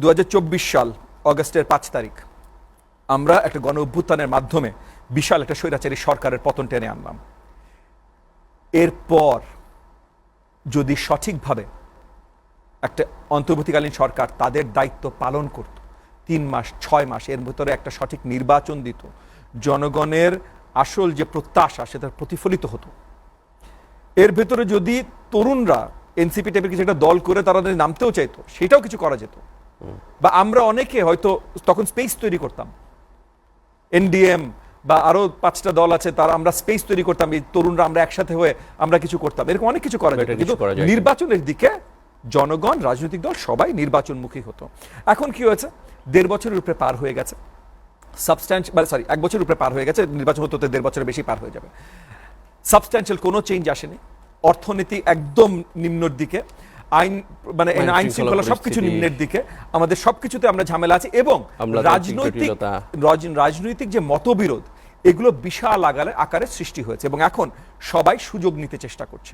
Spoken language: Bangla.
দু হাজার চব্বিশ সাল, অগস্টের পাঁচ তারিখ। আমরা একটা গণ অভ্যুত্থানের মাধ্যমে বিশাল একটা স্বৈরাচারী সরকারের পতন টেনে আনলাম। এরপর যদি সঠিকভাবে একটা অন্তর্বর্তীকালীন সরকার তাদের দায়িত্ব পালন করত, তিন মাস, ছয় মাস, এর ভিতরে একটা সঠিক নির্বাচন দিত, জনগণের আসল যে প্রত্যাশা সেটা প্রতিফলিত হতো। এর ভেতরে যদি তরুণরা এনসিপি টাইপের কিছু একটা দল করে তারা নামতেও চাইতো, সেটাও কিছু করা যেত। বা আমরা অনেকে হয়তো তখন স্পেস তৈরি করতাম। এনডিএম বা আরও পাঁচটা দল আছে তারা আমরা স্পেস তৈরি করতাম এই তরুণরা আমরা একসাথে হয়ে আমরা কিছু করতাম। এরকম অনেক কিছু করা যেত। কিন্তু নির্বাচনের দিকে জনগণ রাজনৈতিক দল সবাই নির্বাচনমুখী হতো। এখন কি হয়েছে? দেড় বছরের উপরে পার হয়ে গেছে। সাবস্ট্যান্স মানে সরি এক বছরের উপরে পার হয়ে গেছে নির্বাচন হতে হতে দেড় বছরের বেশি পার হয়ে যাবে। সাবস্ট্যান্সিয়াল কোনো চেঞ্জ আসেনি। অর্থনীতি একদম নিম্নর দিকে। আইন মানে আইন শৃঙ্খলা সবকিছু নিম্নের দিকে আমাদের সবকিছুতে আমরা ঝামেলা আছে এবং রাজনৈতিক রাজনৈতিক যে মতবিরোধ এগুলো বিশাল আকারে সৃষ্টি হয়েছে এবং এখন সবাই সুযোগ নিতে চেষ্টা করছে।